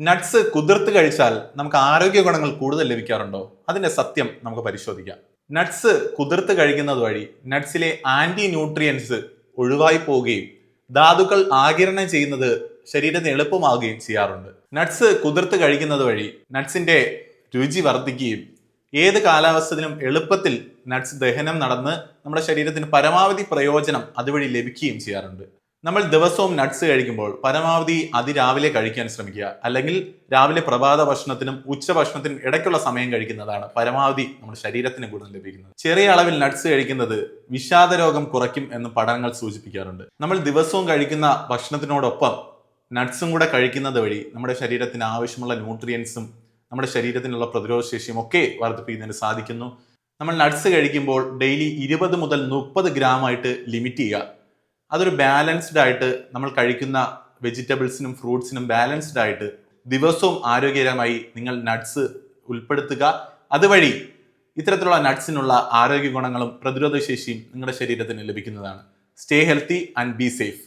Nuts കുതിർത്ത് കഴിച്ചാൽ നമുക്ക് ആരോഗ്യ ഗുണങ്ങൾ കൂടുതൽ ലഭിക്കാറുണ്ടോ? അതിന്റെ സത്യം നമുക്ക് പരിശോധിക്കാം. നട്ട്സ് കുതിർത്ത് കഴിക്കുന്നത് വഴി നട്ട്സിലെ ആന്റി ന്യൂട്രിയൻസ് ഒഴിവായി പോവുകയും ധാതുക്കൾ ആകിരണം ചെയ്യുന്നത് ശരീരത്തിന് എളുപ്പമാവുകയും ചെയ്യാറുണ്ട്. നട്ട്സ് കുതിർത്ത് കഴിക്കുന്നത് വഴി നട്ട്സിന്റെ രുചി വർദ്ധിക്കുകയും ഏത് കാലാവസ്ഥയിലും എളുപ്പത്തിൽ നട്ട്സ് ദഹനം നടന്ന് നമ്മുടെ ശരീരത്തിന് പരമാവധി പ്രയോജനം അതുവഴി ലഭിക്കുകയും ചെയ്യാറുണ്ട്. നമ്മൾ ദിവസവും നട്ട്സ് കഴിക്കുമ്പോൾ പരമാവധി അതിരാവിലെ കഴിക്കാൻ ശ്രമിക്കുക. അല്ലെങ്കിൽ രാവിലെ പ്രഭാത ഭക്ഷണത്തിനും ഉച്ചഭക്ഷണത്തിനും ഇടയ്ക്കുള്ള സമയം കഴിക്കുന്നതാണ് പരമാവധി നമ്മുടെ ശരീരത്തിന് ഗുണം ലഭിക്കുന്നത്. ചെറിയ അളവിൽ നട്ട്സ് കഴിക്കുന്നത് വിഷാദ രോഗം കുറയ്ക്കും എന്ന് പഠനങ്ങൾ സൂചിപ്പിക്കാറുണ്ട്. നമ്മൾ ദിവസവും കഴിക്കുന്ന ഭക്ഷണത്തിനോടൊപ്പം നട്ട്സും കൂടെ കഴിക്കുന്നത് വഴി നമ്മുടെ ശരീരത്തിന് ആവശ്യമുള്ള ന്യൂട്രിയൻസും നമ്മുടെ ശരീരത്തിനുള്ള പ്രതിരോധ ശേഷിയും ഒക്കെ വർദ്ധിപ്പിക്കുന്നതിന് സാധിക്കുന്നു. നമ്മൾ നട്ട്സ് കഴിക്കുമ്പോൾ ഡെയിലി ഇരുപത് മുതൽ മുപ്പത് ഗ്രാം ആയിട്ട് ലിമിറ്റ് ചെയ്യുക. അതൊരു ബാലൻസ്ഡ് ആയിട്ട് നമ്മൾ കഴിക്കുന്ന വെജിറ്റബിൾസിനും ഫ്രൂട്ട്സിനും ബാലൻസ്ഡ് ആയിട്ട് ദിവസവും ആരോഗ്യകരമായി നിങ്ങൾ നട്ട്സ് ഉൾപ്പെടുത്തുക. അതുവഴി ഇത്തരത്തിലുള്ള നട്ട്സിനുള്ള ആരോഗ്യ ഗുണങ്ങളും പ്രതിരോധശേഷിയും നിങ്ങളുടെ ശരീരത്തിന് ലഭിക്കുന്നതാണ്. Stay healthy and be safe